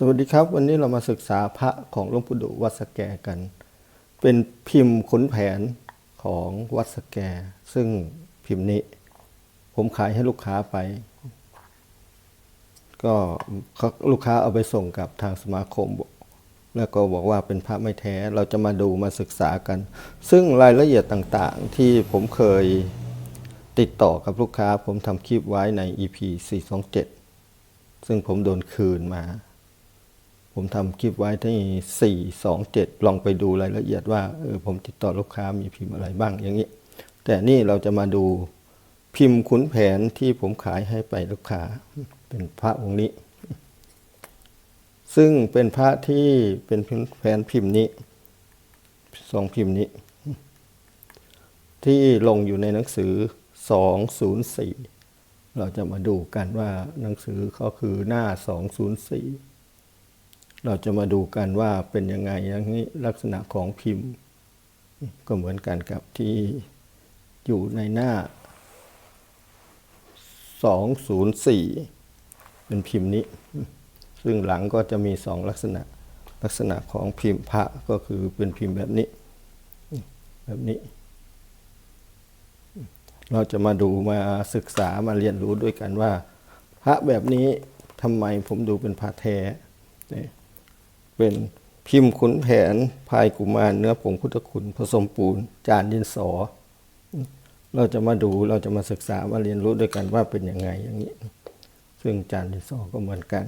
สวัสดีครับ วันนี้เรามาศึกษาพระของหลวงปู่ดุวัดสแกกัน เป็นพิมพ์ขนแผนของวัดสแก ซึ่งพิมพ์นี้ ผมขายให้ลูกค้าไป ก็ลูกค้าเอาไปส่งกับทางสมาคม แล้วก็บอกว่าเป็นพระไม่แท้เราจะมาดูมาศึกษากัน ซึ่งรายละเอียดต่างๆ ที่ผมเคยติดต่อกับลูกค้า ผมทำคลิปไว้ใน EP 427 ซึ่งผมโดนคืนมา ผมทำคลิปไว้ที่427 ลองไปดูรายละเอียดว่าเออผมติดต่อลูกค้ามีพิมพ์อะไรบ้างอย่างนี้ แต่นี่เราจะมาดูพิมพ์ขุนแผนที่ผมขายให้ไปลูกค้าเป็นพระองค์นี้ ซึ่งเป็นพระที่เป็นแผนพิมพ์นี้สองพิมพ์นี้ ที่ลงอยู่ในหนังสือ 204 เราจะมาดูกันว่าหนังสือก็คือหน้า 204 เราจะมาดูกันว่าเป็นยังไงอย่างนี้ลักษณะของพิมพ์ ก็เหมือนกันกับที่อยู่ในหน้า 204 เป็นพิมพ์นี้ ซึ่งหลังก็จะมีสองลักษณะลักษณะของพิมพ์พระก็คือเป็นพิมพ์แบบนี้ แบบนี้ เราจะมาดูมาศึกษามาเรียนรู้ด้วยกันว่า พระแบบนี้ทำไมผมดูเป็นพระแท้เนี่ย เป็นพิมพ์ขุนแผนพายกุมารเนื้อผงพุทธคุณ ผสมปูน จานดินสอ เราจะมาดูเราจะมาศึกษามาเรียนรู้ด้วยกันว่าเป็นยังไงอย่างนี้ ซึ่งจานดินสอก็เหมือนกัน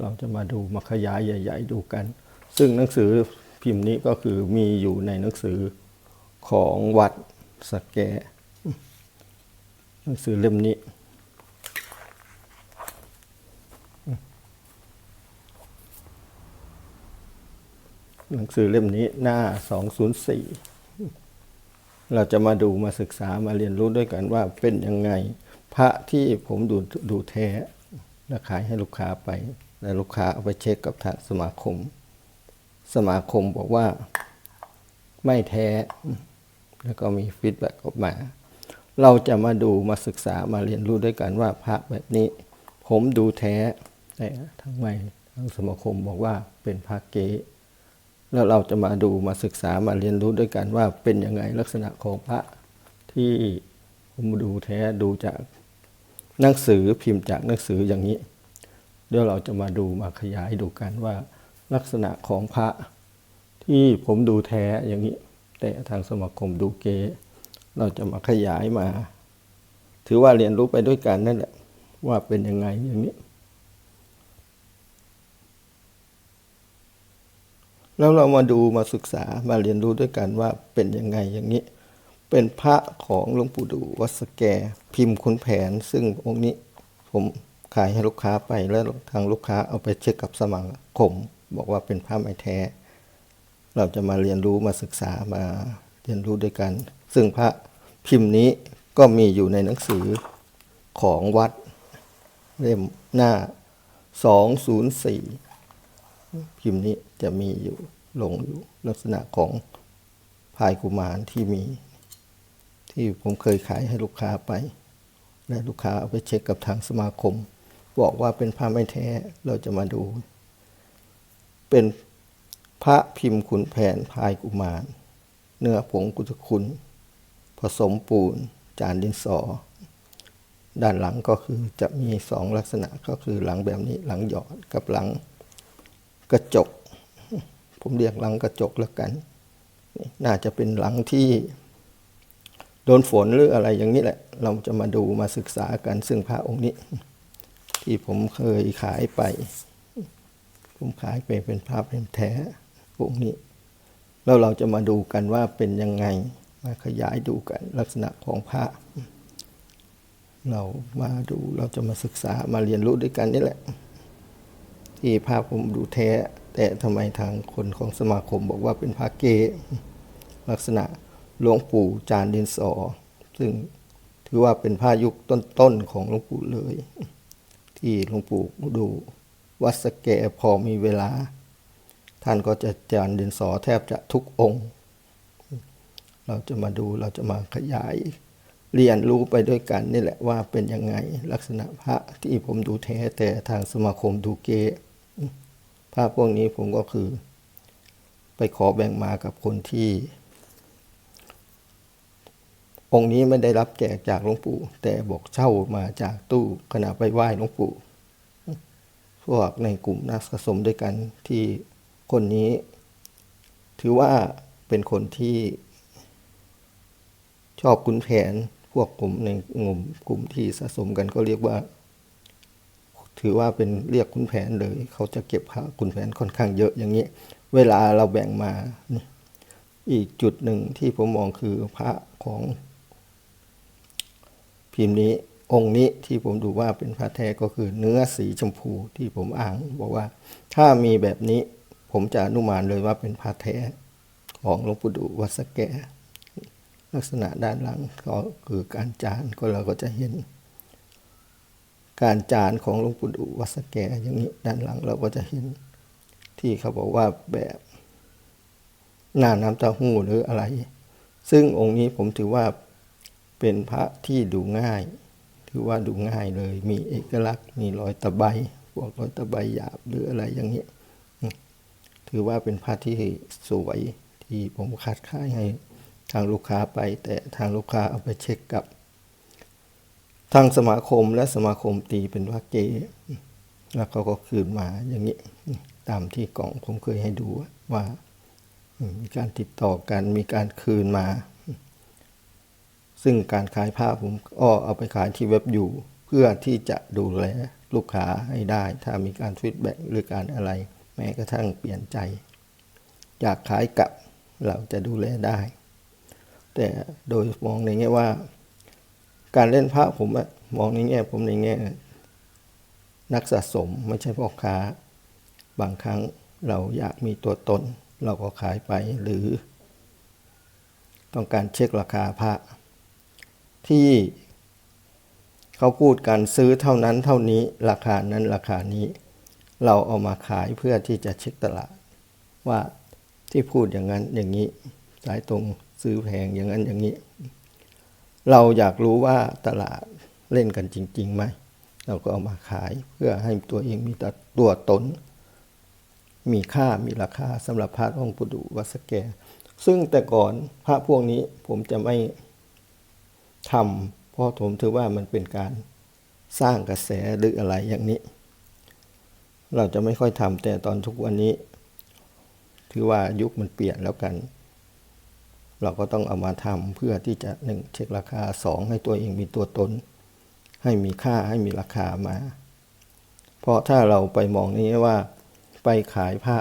เราจะมาดูมาขยายใหญ่ ๆ ดูกัน ซึ่งหนังสือพิมพ์นี้ก็คือมีอยู่ในหนังสือของวัดสแกหนังสือเล่มนี้ หนังสือเล่มนี้หน้า 204 เราจะมาดูมาศึกษามาเรียนรู้ด้วยกันว่าเป็นยังไง พระที่ผมดูดูแท้และขายให้ลูกค้าไปและลูกค้าเอาไปเช็คกับทางสมาคม สมาคมบอกว่าไม่แท้ แล้วก็มีฟีดแบ็กออกมา เราจะมาดูมาศึกษามาเรียนรู้ด้วยกันว่าพระแบบนี้ ผมดูแท้แต่ทางไม่ทางสมาคมบอกว่าเป็นพระเก๊ แล้วเราจะมาดูมาศึกษามาเรียนรู้ด้วยกันว่าเป็นยังไงลักษณะของพระที่ผมดูแท้ดูจากหนังสือพิมพ์จากหนังสืออย่างนี้ เดี๋ยวเราจะมาดูมาขยายดูกันว่า ลักษณะของพระที่ผมดูแท้อย่างนี้ แต่ทางสมาคมดูเก เราจะมาขยายมา ถือว่าเรียนรู้ไปด้วยกันนั่นแหละว่าเป็นยังไงอย่างนี้ แล้วเรามาดูมาศึกษามาเรียนรู้ด้วยกันว่าเป็นยังไงอย่างนี้ เป็นพระของหลวงปู่ดูวัดสแกพิมพ์คุณแผน ซึ่งองค์นี้ผมขายให้ลูกค้าไปแล้วทางลูกค้าเอาไปเช็คกับสมาคมบอกว่าเป็นพระไม่แท้ เราจะมาเรียนรู้มาศึกษามาเรียนรู้ด้วยกัน ซึ่งพระพิมพ์นี้ก็มีอยู่ในหนังสือของวัดเล่มหน้า 204 พิมพ์นี้ จะมีอยู่หลงอยู่ลักษณะของพายกุมารที่มี ที่ผมเคยขายให้ลูกค้าไป และลูกค้าเอาไปเช็คกับทางสมาคม บอกว่าเป็นพระไม่แท้เราจะมาดู เป็นพระพิมพ์ขุนแผนพายกุมาร เนื้อผงกุศคุณ ผสมปูน จานดินสอ ด้านหลังก็คือจะมีสองลักษณะก็คือหลังแบบนี้หลังหยอดกับหลังกระจก ผมเรียกหลังกระจกแล้วกัน น่าจะเป็นหลังที่โดนฝนหรืออะไรอย่างนี้แหละ เราจะมาดูมาศึกษากันซึ่งพระองค์นี้ ที่ผมเคยขายไป ผมขายไปเป็นพระเป็นแท้องค์นี้ แล้วเราจะมาดูกันว่าเป็นยังไง มาขยายดูกันลักษณะของพระเรามาดูเราจะมาศึกษามาเรียนรู้ด้วยกันนี่แหละ ที่ภาพผมดูแท้ แต่ทำไมทางคนของสมาคมบอกว่าเป็นพระเกลักษณะหลวงปู่จานดินสอ ซึ่งถือว่าเป็นผ้ายุคต้นๆของหลวงปู่เลย ที่หลวงปู่ดูวัดสแกพอมีเวลา ท่านก็จะจานดินสอแทบจะทุกองค์ เราจะมาดูเราจะมาขยาย เรียนรู้ไปด้วยกันนี่แหละว่าเป็นยังไงลักษณะพระที่ผมดูแท้แต่ทางสมาคมดูเก พระพวกนี้ผมก็คือ ไปขอแบ่งมากับคนที่ องค์นี้ไม่ได้รับแจกจากหลวงปู่ แต่บอกเช่ามาจากตู้ขณะไปไหว้หลวงปู่ พวกในกลุ่มนักสะสมด้วยกันที่คนนี้ ถือว่าเป็นคนที่ ชอบขุนแผนพวกกลุ่มในกลุ่มกลุ่มที่สะสมกันก็เรียกว่า ถือว่าเป็นเรียกขุนแผนเลย เขาจะเก็บพระขุนแผนค่อนข้างเยอะอย่างนี้ เวลาเราแบ่งมาอีกจุดหนึ่งที่ผมมองคือพระของ พิมพ์นี้องค์นี้ที่ผมดูว่าเป็นพระแท้ก็คือเนื้อสีชมพูที่ผมอ่างบอกว่า ถ้ามีแบบนี้ผมจะอนุมานเลยว่าเป็นพระแท้ของหลวงปู่ดูวัดสแก ลักษณะด้านหลังก็คือการจานก็เราก็จะเห็น การจานของหลวงปู่ดูวัสแกอย่างนี้ด้านหลังเราก็จะเห็นที่เขาบอกว่าแบบหน้าน้ำตาหู้หรืออะไร ซึ่งองค์นี้ผมถือว่าเป็นพระที่ดูง่าย ถือว่าดูง่ายเลย มีเอกลักษณ์ มีรอยตะไบพวกรอยตะไบหยาบหรืออะไรอย่างนี้ถือว่าเป็นพระที่สวยที่ผมคัดค่ายให้ทางลูกค้าไป แต่ทางลูกค้าเอาไปเช็คกับ ทางสมาคมและสมาคมตีเป็นว่าเกแล้วเขาก็คืนมาอย่างนี้ ตามที่กล่องผมเคยให้ดูว่ามีการติดต่อกันมีการคืนมา ซึ่งการขายผ้าผมก็เอาไปขายที่เว็บอยู่ เพื่อที่จะดูแลลูกค้าให้ได้ ถ้ามีการฟีดแบ็กหรือการอะไร แม้กระทั่งเปลี่ยนใจ อยากขายกลับเราจะดูแลได้ แต่โดยมองในแง่ว่า การเล่นพระผมอะมองในแง่ผมในแง่นักสะสมไม่ใช่พ่อค้า บางครั้งเราอยากมีตัวตน เราก็ขายไปหรือ ต้องการเช็คราคาพระที่เขาพูดกันซื้อเท่านั้นเท่านี้ราคานั้นราคานี้ เราเอามาขายเพื่อที่จะเช็คตลาด ว่าที่พูดอย่างนั้นอย่างนี้ สายตรงซื้อแพงอย่างนั้นอย่างนี้ เราอยากรู้ว่าตลาดเล่นกันจริงๆไหมเราก็เอามาขายเพื่อให้ตัวเองมีตัวตน มีค่ามีราคาสำหรับพระองค์ปุดุวัสแก ซึ่งแต่ก่อนพระพวกนี้ผมจะไม่ทำเพราะผมถือว่ามันเป็นการสร้างกระแสหรืออะไรอย่างนี้ เราจะไม่ค่อยทำแต่ตอนทุกวันนี้ ถือว่ายุคมันเปลี่ยนแล้วกัน เราก็ต้องเอามาทำเพื่อที่จะหนึ่งเช็คราคาสองให้ตัวเองมีตัวตน ให้มีค่าให้มีราคามา เพราะถ้าเราไปมองนี้ว่าไปขายพระ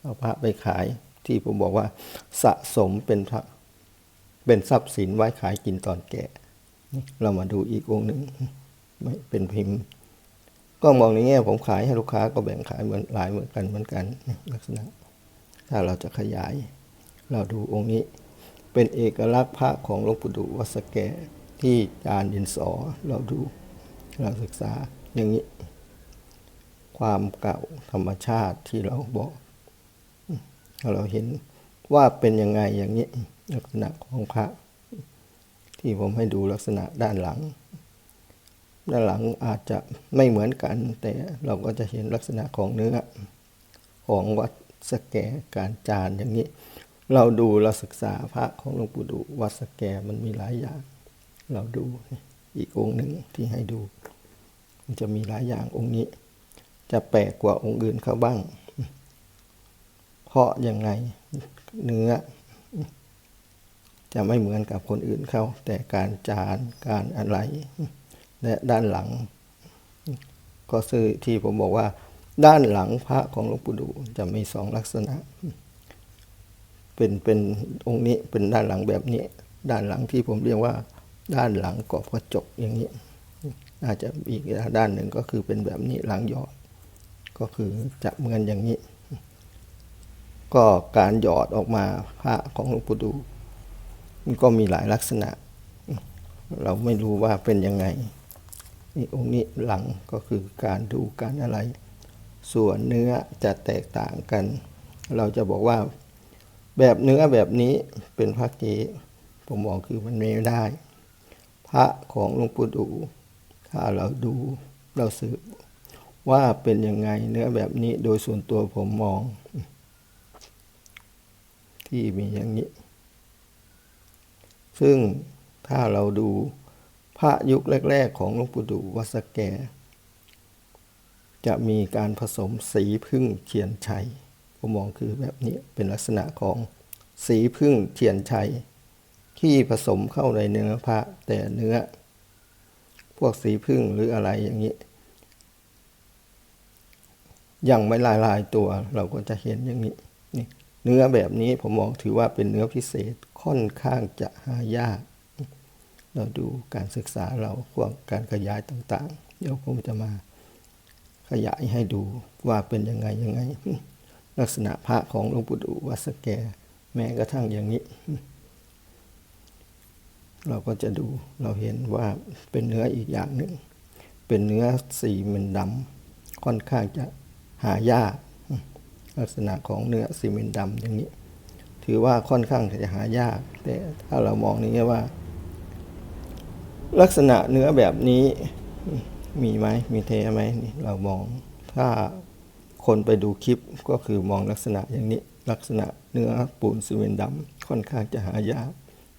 เอาพระไปขายที่ผมบอกว่าสะสมเป็นพระเป็นทรัพย์สินไว้ขายกินตอนแก่ เรามาดูอีกองหนึ่งไม่เป็นพิมพ์ ก็มองในแง่ผมขายให้ลูกค้าก็แบ่งขายเหมือนหลายเหมือนกันเหมือนกันลักษณะ ถ้าเราจะขยาย เราดูองค์นี้ เป็นเอกลักษณ์พระของหลวงปู่ดูวัดสแกที่จานดินสอเราดูเราศึกษาอย่างนี้ ความเก่าธรรมชาติที่เราบอก เราเห็นว่าเป็นยังไงอย่างนี้ลักษณะของพระที่ผมให้ดูลักษณะด้านหลัง ด้านหลังอาจจะไม่เหมือนกัน แต่เราก็จะเห็นลักษณะของเนื้อ ของวัดสแกการจานอย่างนี้ เราดูเราศึกษาพระของหลวงปู่ดูวัดสแกมันมีหลายอย่าง เราดูอีกองค์หนึ่งที่ให้ดู มันจะมีหลายอย่างองค์นี้ จะแปลกกว่าองค์อื่นเขาบ้าง เพราะยังไงเนื้อ จะไม่เหมือนกับคนอื่นเขาแต่การจานการอะไรและด้านหลัง ก็ซื้อที่ผมบอกว่า ด้านหลังพระของหลวงปู่ดูจะมีสองลักษณะ เป็นเป็นองค์นี้เป็นด้านหลังแบบนี้ ด้านหลังที่ผมเรียกว่า ด้านหลังกรอบกระจกอย่างนี้ อาจจะอีกด้านหนึ่งก็คือเป็นแบบนี้หลังหยอด ก็คือจะเหมือนอย่างนี้ ก็การหยอดออกมาพระของหลวงปู่ดู มันก็มีหลายลักษณะ เราไม่รู้ว่าเป็นยังไงนี่องค์นี้หลังก็คือการดูการอะไร ส่วนเนื้อจะแตกต่างกัน เราจะบอกว่า แบบเนื้อแบบนี้เป็นพระเกผมบอกคือมันไม่ได้ พระของหลวงปู่ดู ถ้าเราดูเราสืบว่าเป็นยังไงเนื้อแบบนี้โดยส่วนตัวผมมอง ที่มีอย่างนี้ ซึ่งถ้าเราดูพระยุคแรก ๆ ของหลวงปู่ดูวัสแก จะมีการผสมสีพึ่งเทียนชัย ผมมองคือแบบนี้เป็นลักษณะของสีพึ่งเทียนชัย ที่ผสมเข้าในเนื้อพระแต่เนื้อ พวกสีพึ่งหรืออะไรอย่างนี้ ยังไม่ลายลายตัวเราก็จะเห็นอย่างนี้นี่เนื้อแบบนี้ผมมองถือว่าเป็นเนื้อพิเศษค่อนข้างจะหายาก เราดูการศึกษาเราพวกการขยายต่าง ๆ เดี๋ยวผมจะมาขยายให้ดูว่าเป็นยังไงยังไง ลักษณะพระของหลวงปู่ดูวัดสแก แม้กระทั่งอย่างนี้ เราก็จะดูเราเห็นว่าเป็นเนื้ออีกอย่างหนึ่ง เป็นเนื้อสีมันดำค่อนข้างจะหายาก ลักษณะของเนื้อซีเมนดำอย่างนี้ ถือว่าค่อนข้างจะหายาก แต่ถ้าเรามองในแง่ว่า ลักษณะเนื้อแบบนี้มีไหมมีแท้ไหมนี่เรามองถ้า คนไปดูคลิปก็คือมองลักษณะอย่างนี้ลักษณะเนื้อปูนซีเมนต์ดำค่อนข้างจะหายาก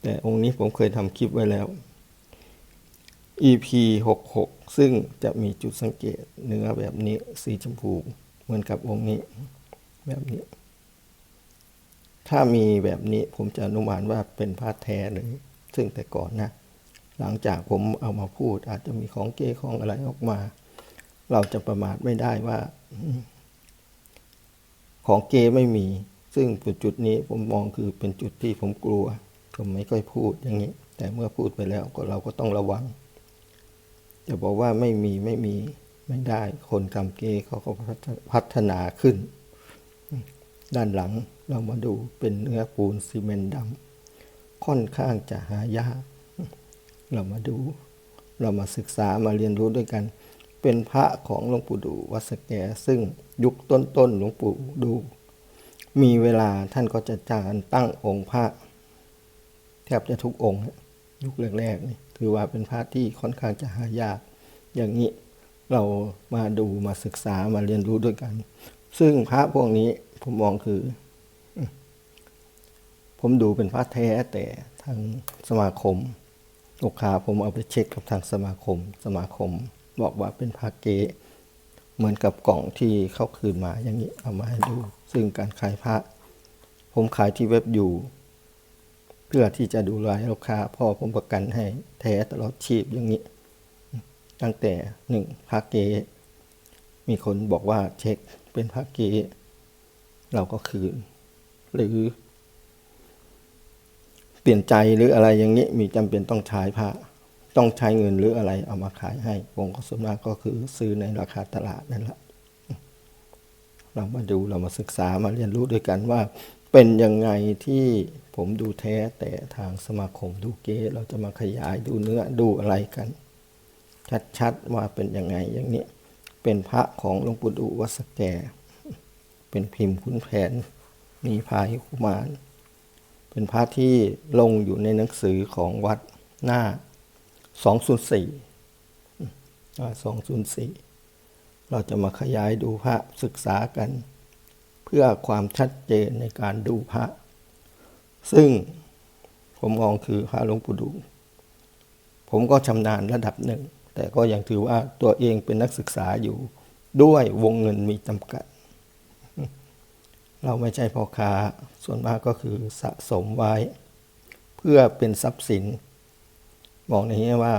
แต่องค์นี้ผมเคยทำคลิปไว้แล้ว EP 66 ซึ่งจะมีจุดสังเกตเนื้อแบบนี้สีชมพูเหมือนกับองค์นี้แบบนี้ ถ้ามีแบบนี้ผมจะอนุมานว่าเป็นผ้าแท้เลย ซึ่งแต่ก่อนนะ หลังจากผมเอามาพูดอาจจะมีของเก้ของอะไรออกมา เราจะประมาทไม่ได้ว่า ของเกไม่มี ซึ่งจุดนี้ผมมองคือเป็นจุดที่ผมกลัว ผมไม่ค่อยพูดอย่างนี้ แต่เมื่อพูดไปแล้วก็เราก็ต้องระวัง จะบอกว่าไม่มีไม่มีไม่ได้ คนทำเกเขาก็พัฒนาขึ้น ด้านหลังเรามาดูเป็นเนื้อปูนซีเมนต์ดำค่อนข้างจะหายาก เรามาดู เรามาศึกษามาเรียนรู้ด้วยกัน เป็นพระของหลวงปู่ดูวัดสแกซึ่งยุคต้นๆหลวงปู่ดู มีเวลาท่านก็จะจารตั้งองค์พระแทบจะทุกองค์ยุคแรกๆนี่ถือว่าเป็นพระที่ค่อนข้างจะหายาก อย่างนี้เรามาดูมาศึกษามาเรียนรู้ด้วยกัน ซึ่งพระพวกนี้ผมมองคือ ผมดูเป็นพระแท้แต่ทางสมาคมลูกค้าผมเอาไปเช็คกับทางสมาคมสมาคม บอกว่าเป็นพระเกะเหมือนกับกล่องที่เขาคืนมาอย่างนี้เอามาให้ดู ซึ่งการขายพระ ผมขายที่เว็บอยู่ เพื่อที่จะดูแลลูกค้าเพอผมประกันให้แท้ตลอดชีพอย่างนี้ ตั้งแต่หนึ่งพระเกะมีคนบอกว่าเช็คเป็นพระเกะเราก็คืน หรือ เปลี่ยนใจหรืออะไรอย่างนี้มีจำเป็นต้องใช้พระ ต้องใช้เงินหรืออะไรเอามาขายให้ผมก็ส่วนมากก็คือซื้อในราคาตลาดนั่นแหละเรามาดูเรามาศึกษามาเรียนรู้ด้วยกันว่า เป็นยังไงที่ผมดูแท้แต่ทางสมาคมดูเก๊เราจะมาขยายดูเนื้อดูอะไรกัน ชัดๆว่าเป็นยังไงอย่างนี้ เป็นพระของหลวงปู่ดูวัสแก เป็นพิมพ์ขุนแผนมีพายคุมาร เป็นพระที่ลงอยู่ในหนังสือของวัดหน้า 204อ่า204 เราจะมาขยายดูพระศึกษากัน เพื่อความชัดเจนในการดูพระ ซึ่งผมมองคือพระหลวงปู่ดูผมก็ชำนาญระดับหนึ่ง แต่ก็ยังถือว่าตัวเองเป็นนักศึกษาอยู่ด้วยวงเงินมีจำกัด เราไม่ใช่พ่อค้าส่วนมากก็คือสะสมไว้ เพื่อเป็นทรัพย์สิน บอกในนี้ว่า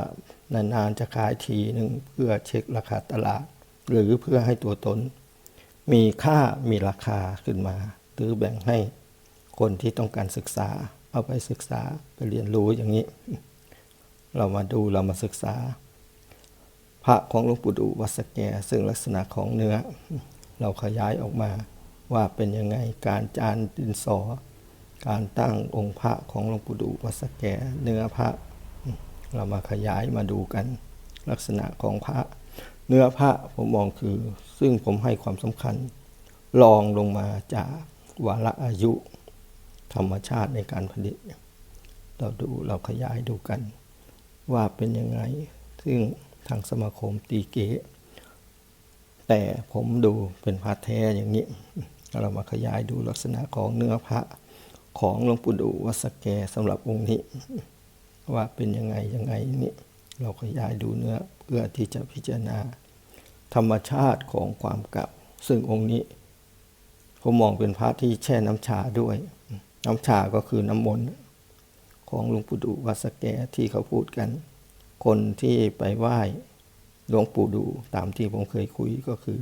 นานๆจะขายทีหนึ่งเพื่อเช็คราคาตลาด หรือเพื่อให้ตัวตน มีค่ามีราคาขึ้นมา หรือแบ่งให้คนที่ต้องการศึกษา เอาไปศึกษาไปเรียนรู้อย่างนี้ เรามาดูเรามาศึกษา พระของหลวงปู่ดูวัสแกซึ่งลักษณะของเนื้อ เราขยายออกมาว่าเป็นยังไงการจานดินสอ การตั้งองค์พระของหลวงปู่ดูวัสแกเนื้อพระ เรามาขยายมาดูกันลักษณะของพระเนื้อพระผมมองคือ ซึ่งผมให้ความสำคัญลองลงมาจากวาระอายุ ธรรมชาติในการผลิต เราดูเราขยายดูกัน ว่าเป็นยังไง ซึ่งทางสมาคมตีเกะแต่ผมดูเป็นพระแท้อย่างนี้ เรามาขยายดูลักษณะของเนื้อพระของหลวงปู่ดูวัสแกสำหรับองค์นี้ ว่าเป็นยังไงยังไงนี่เราขยายดูเนื้อเพื่อที่จะพิจารณา ธรรมชาติของความเก่า ซึ่งองค์นี้ผมมองเป็นพระที่แช่น้ำชาด้วย น้ำชาก็คือน้ำมนต์ของหลวงปู่ดูวัสแกที่เขาพูดกัน คนที่ไปไหว้หลวงปู่ดูตามที่ผมเคยคุยก็คือ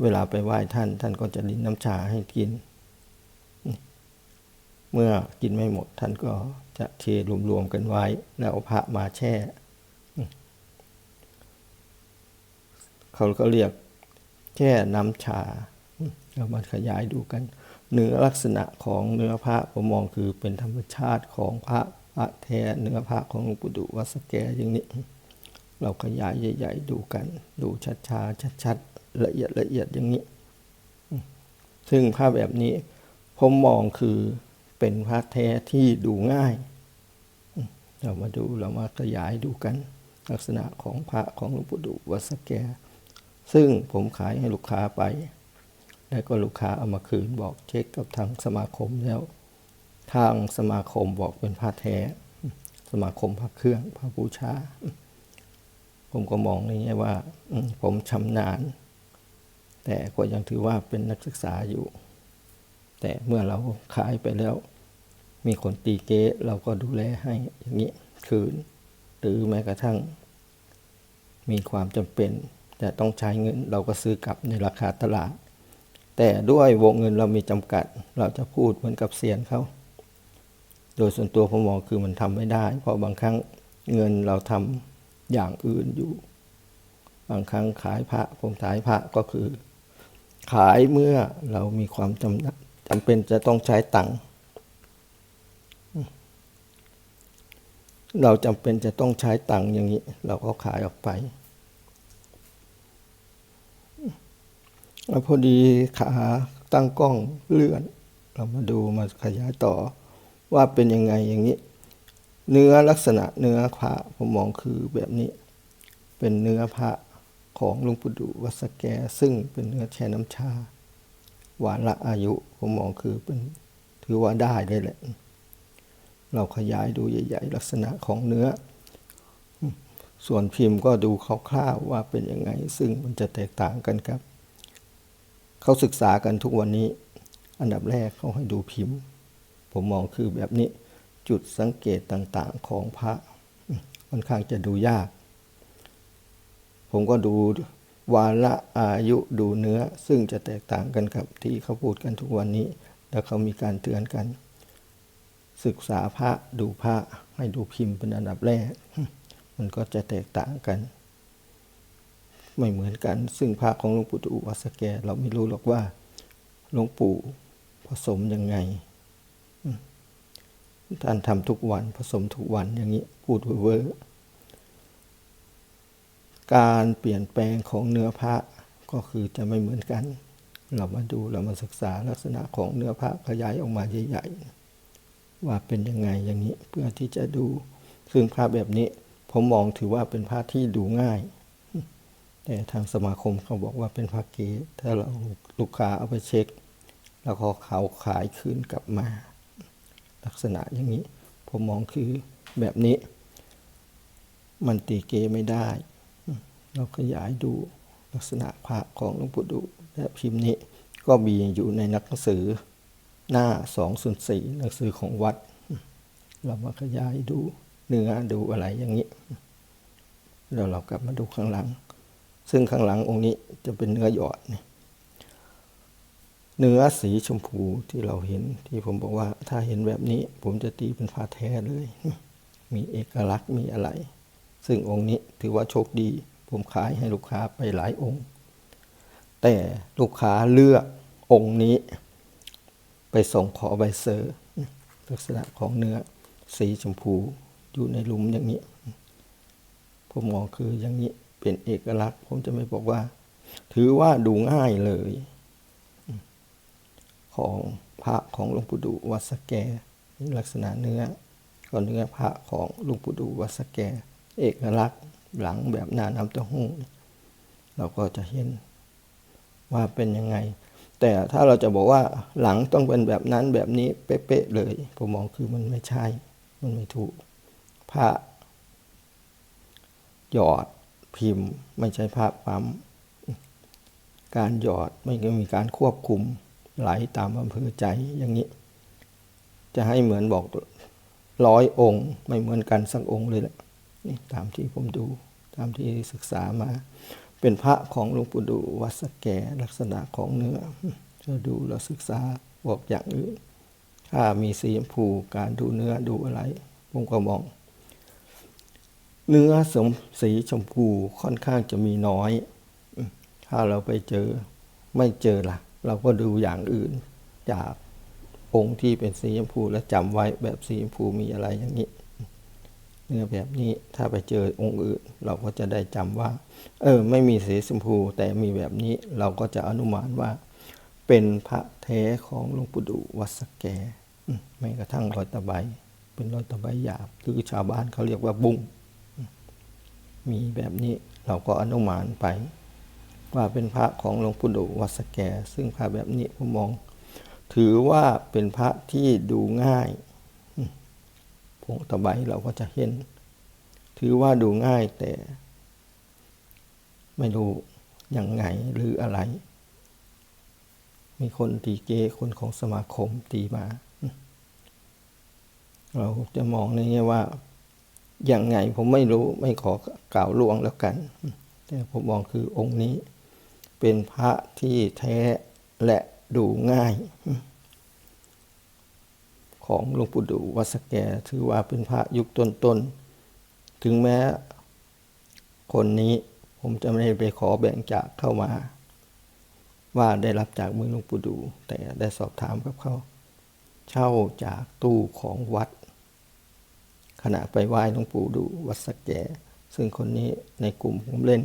เวลาไปไหว้ท่าน ท่านก็จะดินน้ำชาให้กิน เมื่อกินไม่หมดท่านก็จะเทรวมๆกันไว้ แล้วเอาพระมาแช่ เขาก็เรียกแค่น้ำชาเรามาขยายดูกัน เนื้อลักษณะของเนื้อพระผมมองคือเป็นธรรมชาติของพระพระแท้เนื้อพระของหลวงปู่ดุวัสแกอย่างนี้ เราขยายใหญ่ ๆ ดูกัน ดูชัดๆชัดๆละเอียดละเอียดอย่างนี้ ซึ่งภาพแบบนี้ผมมองคือ เป็นพระแท้ที่ดูง่าย เรามาดูเรามาขยายดูกัน ลักษณะของพระของหลวงปู่ดูวัดสแก ซึ่งผมขายให้ลูกค้าไป แล้วก็ลูกค้าเอามาคืนบอกเช็คกับทางสมาคมแล้ว ทางสมาคมบอกเป็นผ้าแท้ สมาคมพระเครื่องพระบูชา ผมก็มองในแง่ว่าผมชำนาญ แต่ก็ยังถือว่าเป็นนักศึกษาอยู่แต่เมื่อเราขายไปแล้ว มีคนตีเก๊เราก็ดูแลให้อย่างนี้คืน หรือแม้กระทั่ง มีความจำเป็น แต่ต้องใช้เงินเราก็ซื้อกลับในราคาตลาด แต่ด้วยวงเงินเรามีจำกัด เราจะพูดเหมือนกับเซียนเขาโดยส่วนตัวผมมองคือมันทำไม่ได้ เพราะบางครั้งเงินเราทำอย่างอื่นอยู่ บางครั้งขายพระผมขายพระก็คือ ขายเมื่อเรามีความจำจำเป็นจะต้องใช้ตังค์ เราจำเป็นจะต้องใช้ตังค์อย่างนี้ เราก็ขายออกไปแล้วพอดีขาตั้งกล้องเลื่อน เรามาดูมาขยายต่อว่าเป็นยังไงอย่างนี้ เนื้อลักษณะเนื้อพระผมมองคือแบบนี้ เป็นเนื้อพระของลวงปู่ดูวัสแกซึ่งเป็นเนื้อแช่น้ำชา หวานละอายุผมมองคือเป็นถือว่าได้ได้แหละ เราขยายดูใหญ่ ๆ ลักษณะของเนื้อ ส่วนพิมพ์ก็ดูคร่าวๆว่าเป็นยังไง ซึ่งมันจะแตกต่างกันครับ เขาศึกษากันทุกวันนี้ อันดับแรกเขาให้ดูพิมพ์ ผมมองคือแบบนี้จุดสังเกตต่างๆของพระค่อนข้างจะดูยาก ผมก็ดูวาระอายุดูเนื้อซึ่งจะแตกต่างกันกับที่เขาพูดกันทุกวันนี้ แล้วเขามีการเตือนกัน ศึกษาพระดูพระให้ดูพิมพ์เป็นอันดับแรก มันก็จะแตกต่างกัน ไม่เหมือนกัน ซึ่งพระของหลวงปู่ดูวัสแก เราไม่รู้หรอกว่าหลวงปู่ผสมยังไงท่านทำทุกวันผสมทุกวันอย่างนี้พูดเวอร์การเปลี่ยนแปลงของเนื้อพระก็คือจะไม่เหมือนกัน เรามาดูเรามาศึกษาลักษณะของเนื้อพระขยายออกมาใหญ่ๆ ว่าเป็นยังไงอย่างนี้เพื่อที่จะดู ซึ่งพระแบบนี้ผมมองถือว่าเป็นพระที่ดูง่าย แต่ทางสมาคมเขาบอกว่าเป็นพระเกถ้าเราลูกค้าเอาไปเช็ค แล้วก็เขาขายคืนกลับมา ลักษณะอย่างนี้ ผมมองคือแบบนี้ มันตีเกไม่ได้ เราขยายดูลักษณะพระของหลวงปู่ดูและพิมพ์นี้ก็มีอยู่ในหนังสือ หน้าสองส่วนสี่หนังสือของวัด เรามาขยายดูเนื้อดูอะไรอย่างนี้แล้วเรากลับมาดูข้างหลัง ซึ่งข้างหลังองค์นี้จะเป็นเนื้อหยอดนี่เนื้อสีชมพูที่เราเห็นที่ผมบอกว่า ถ้าเห็นแบบนี้ ผมจะตีเป็นผ้าแท้เลย มีเอกลักษณ์มีอะไร ซึ่งองค์นี้ถือว่าโชคดี ผมขายให้ลูกค้าไปหลายองค์ แต่ลูกค้าเลือกองค์นี้ ไปส่งขอใบเซอร์ลักษณะของเนื้อสีชมพูอยู่ในหลุมอย่างนี้ ผมมองคืออย่างนี้เป็นเอกลักษณ์ ผมจะไม่บอกว่า ถือว่าดูง่ายเลย ของพระของหลวงปู่ดูวัดสแกลักษณะเนื้อก็เนื้อพระของหลุงปู่ดูวัดสแก เอกลักษณ์หลังแบบหน้าน้ำเต้าหู้เราก็จะเห็นว่าเป็นยังไง แต่ถ้าเราจะบอกว่าหลังต้องเป็นแบบนั้นแบบนี้เป๊ะๆเลย ผมมองคือมันไม่ใช่ มันไม่ถูกพระหยอดพิมพ์ ไม่ใช่พระปั๊ม การหยอดไม่ก็มีการควบคุมไหลตามอำเภอใจอย่างนี้ จะให้เหมือนบอกร้อยองค์ ไม่เหมือนกันสักองค์เลยแหละนี่ตามที่ผมดูตามที่ศึกษามา เป็นพระของหลวงปู่ดูวัดสแกลักษณะของเนื้อจะดูเราศึกษาบอกอย่างอื่น ถ้ามีสีชมพูการดูเนื้อดูอะไรผมก็มอง เนื้อสมสีชมพูค่อนข้างจะมีน้อย ถ้าเราไปเจอไม่เจอละเราก็ดูอย่างอื่น จากองค์ที่เป็นสีชมพูแล้วจำไว้แบบสีชมพูมีอะไรอย่างนี้ นื้อแบบนี้ถ้าไปเจอองค์อื่น เราก็จะได้จำว่า เออ ไม่มีสีชมพู แต่มีแบบนี้เราก็จะอนุมานว่า เป็นพระแท้ของหลวงปู่ดูวัดสแกอืมแม้กระทั่งรอยตะไบเป็นรอยตะไบหยาบหรือชาวบ้านเขาเรียกว่าบุ้งมีแบบนี้เราก็อนุมานไป ว่าเป็นพระของหลวงปู่ดูวัดสแก ซึ่งพระแบบนี้ผมมอง ถือว่าเป็นพระที่ดูง่าย ผงตะไบเราก็จะเห็น ถือว่าดูง่ายแต่ ไม่รู้ยังไงหรืออะไร มีคนตีเกคนของสมาคมตีมา เราจะมองในแง่ว่าอย่างไงผมไม่รู้ไม่ขอกล่าวล่วงแล้วกัน แต่ผมมองคือองค์นี้ เป็นพระที่แท้และดูง่าย ของหลวงปู่ดูวัดสแกถือว่าเป็นพระยุคต้นๆ ถึงแม้คนนี้ผมจะไม่ได้ไปขอแบ่งจากเข้ามา ว่าได้รับจากมือหลวงปู่ดู แต่ได้สอบถามกับเขา เช่าจากตู้ของวัด ขณะไปไหว้หลวงปู่ดูวัดสแก ซึ่งคนนี้ในกลุ่มผมเล่น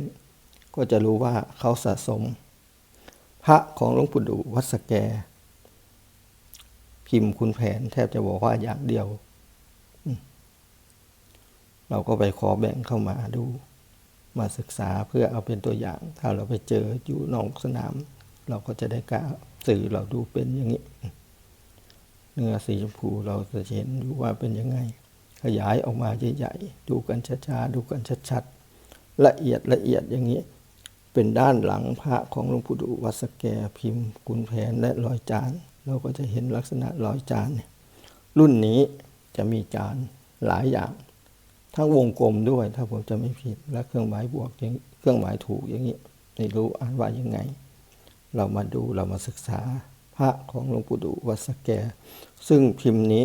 ก็จะรู้ว่าเขาสะสม พระของหลวงปู่ดูวัดสแก พิมพ์คุณแผน แทบจะบอกว่าอย่างเดียว เราก็ไปขอแบ่งเข้ามาดูมาศึกษาเพื่อเอาเป็นตัวอย่าง ถ้าเราไปเจออยู่นอกสนาม เราก็จะได้กล้าสื่อเราดูเป็นอย่างนี้เนื้อสีชมพูเราจะเห็นอยู่ว่าเป็นยังไง ขยายออกมาใหญ่ๆดูกันช้าๆดูกันชัดๆละเอียดละเอียดอย่างนี้ เป็นด้านหลังพระของหลวงปู่ดูวัดสแกพิมพ์กุนแผนและรอยจาน เราก็จะเห็นลักษณะรอยจานเนี่ยรุ่นนี้จะมีจานหลายอย่าง ทั้งวงกลมด้วยถ้าผมจะไม่ผิด และเครื่องหมายบวกอย่างเครื่องหมายถูกอย่างนี้ไม่รู้อ่านว่ายังไง เรามาดูเรามาศึกษาพระของหลวงปู่ดูวัดสแก ซึ่งพิมพ์นี้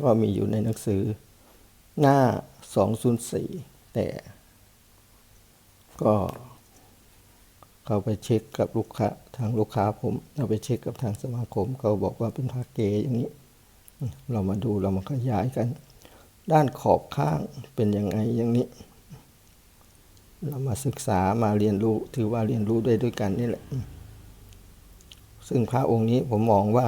ก็มีอยู่ในหนังสือหน้า 204 แต่ก็ เขาไปเช็คกับลูกค้าทางลูกค้าผมเราไปเช็คกับทางสมาคม เขาบอกว่าเป็นพระเกอย่างนี้ เรามาดูเรามาขยายกัน ด้านขอบข้างเป็นยังไงอย่างนี้ เรามาศึกษามาเรียนรู้ถือว่าเรียนรู้ได้ด้วยกันนี่แหละ ซึ่งพระองค์นี้ผมมองว่า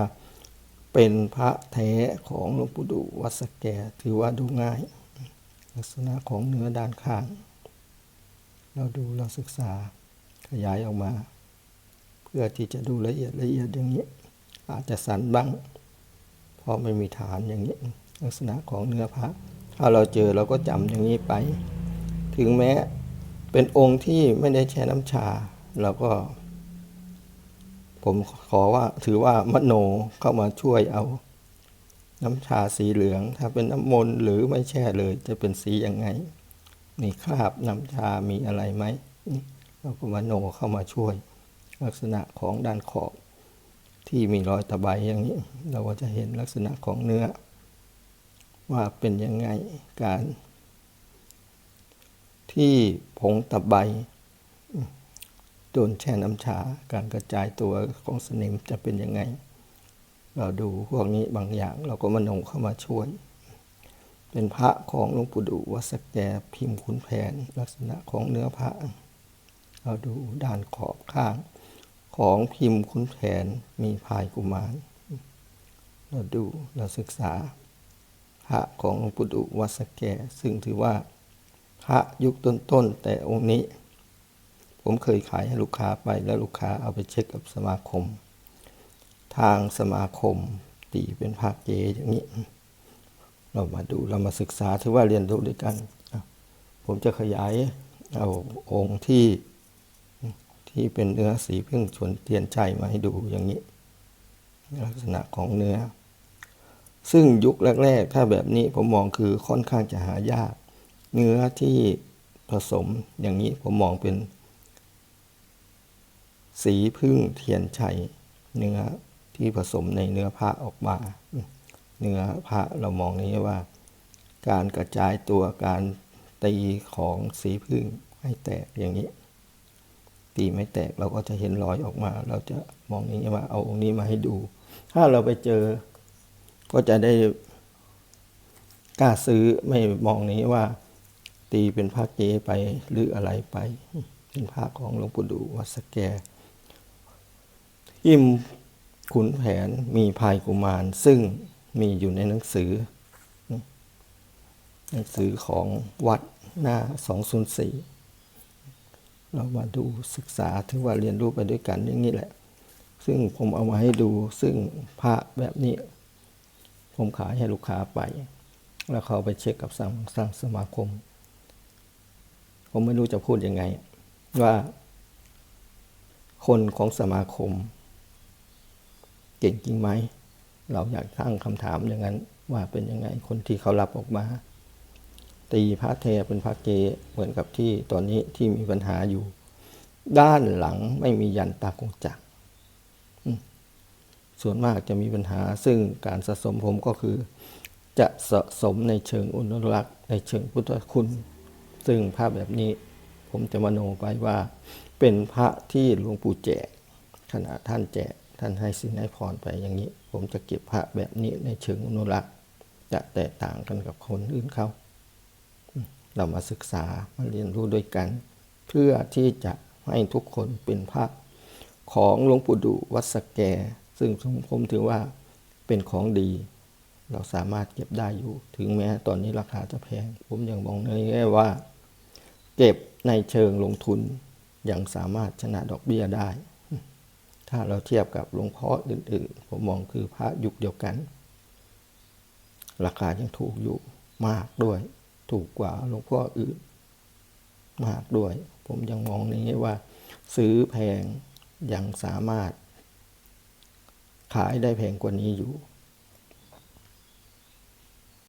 เป็นพระแท้ของหลวงปู่ดูวัดสแกถือว่าดูง่าย ลักษณะของเนื้อด้านข้าง เราดูเราศึกษา ยายออกมา เพื่อที่จะดูละเอียดละเอียดอย่างนี้ อาจจะสั่นบ้างเพราะไม่มีฐานอย่างนี้ ลักษณะของเนื้อพระ ถ้าเราเจอเราก็จำอย่างนี้ไป ถึงแม้เป็นองค์ที่ไม่ได้แช่น้ำชาเราก็ ผมขอว่าถือว่ามโนเข้ามาช่วยเอา น้ำชาสีเหลือง ถ้าเป็นน้ำมนต์หรือไม่แช่เลยจะเป็นสียังไง มีคราบน้ำชามีอะไรไหม เราก็มโนเข้ามาช่วย ลักษณะของด้านขอบที่มีรอยตะไบอย่างนี้ เราก็จะเห็นลักษณะของเนื้อ ว่าเป็นยังไงการ ที่ผงตะไบโดนแช่น้ำชาการกระจายตัวของสนิมจะเป็นยังไง เราดูพวกนี้บางอย่างเราก็มโนเข้ามาช่วย เป็นพระของหลวงปู่ดูวัดสแกพิมพ์ขุนแผน ลักษณะของเนื้อพระ เราดูด้านขอบข้าง ของพิมพ์ขุนแผนมีพายกุมาร เราดูเราศึกษา พระของหลวงปู่ดุวัดสแก ซึ่งถือว่า พระยุคต้นๆแต่องค์นี้ ผมเคยขายให้ลูกค้าไปแล้วลูกค้าเอาไปเช็คกับสมาคม ทางสมาคมตีเป็นพระเกอย่างนี้ เรามาดูเรามาศึกษาถือว่าเรียนรู้ด้วยกัน ผมจะขยายเอาองค์ที่ ที่เป็นเนื้อสีพึ่งชวนเทียนใจมาให้ดูอย่างนี้ ลักษณะของเนื้อ ซึ่งยุคแรก ๆ ถ้าแบบนี้ผมมองคือค่อนข้างจะหายาก เนื้อที่ผสมอย่างนี้ผมมองเป็น สีพึ่งเทียนชัยเนื้อที่ผสมในเนื้อผ้าออกมา เนื้อผ้าเรามองนี้ว่า การกระจายตัวการตีของสีพึ่งให้แตกอย่างนี้ ตีไม่แตกเราก็จะเห็นรอยออกมา เราจะมองอย่างนี้ว่าเอาองค์นี้มาให้ดู ถ้าเราไปเจอ ก็จะได้กล้าซื้อไม่มองนี้ว่า ตีเป็นผ้าเกไปหรืออะไรไป เป็นผ้าของหลวงปู่ดูวัดสแกอิมขุนแผนมีพายกุมาร ซึ่งมีอยู่ในหนังสือ หนังสือของวัดหน้า 204 เรามาดูศึกษาถือว่าเรียนรู้ไปด้วยกันอย่างนี้แหละ ซึ่งผมเอามาให้ดูซึ่งพระแบบนี้ ผมขายให้ลูกค้าไป แล้วเขาไปเช็คกับสร้างสร้างสมาคม ผมไม่รู้จะพูดยังไง ว่าคนของสมาคม เก่งจริงไหม เราอยากตั้งคำถามอย่างนั้นว่าเป็นยังไงคนที่เขารับออกมา ตีพระเทเป็นพระเกเหมือนกับที่ตอนนี้ที่มีปัญหาอยู่ ด้านหลังไม่มียันตากงจักรส่วนมากจะมีปัญหา ซึ่งการสะสมผมก็คือ จะสะสมในเชิงอนุรักษ์ในเชิงพุทธคุณ ซึ่งภาพแบบนี้ผมจะมโนไปว่า เป็นพระที่หลวงปู่แจกขณะท่านแจกท่านให้สินให้พรไปอย่างนี้ ผมจะเก็บพระแบบนี้ในเชิงอนุรักษ์จะแตกต่างกันกับคนอื่นเขา เรามาศึกษามาเรียนรู้ด้วยกัน เพื่อที่จะให้ทุกคนเป็นพระของหลวงปู่ดูวัดสแก ซึ่งผมถือว่าเป็นของดี เราสามารถเก็บได้อยู่ ถึงแม้ตอนนี้ราคาจะแพง ผมยังมองในแง่ว่า เก็บในเชิงลงทุนยังสามารถชนะดอกเบี้ยได้ ถ้าเราเทียบกับหลวงพ่ออื่นๆ ผมมองคือพระยุคเดียวกัน ราคายังถูกอยู่มากด้วย ถูกกว่าหลวงพ่ออื่นมากด้วย ผมยังมองในแง่ว่า ซื้อแพงยังสามารถ ขายได้แพงกว่านี้อยู่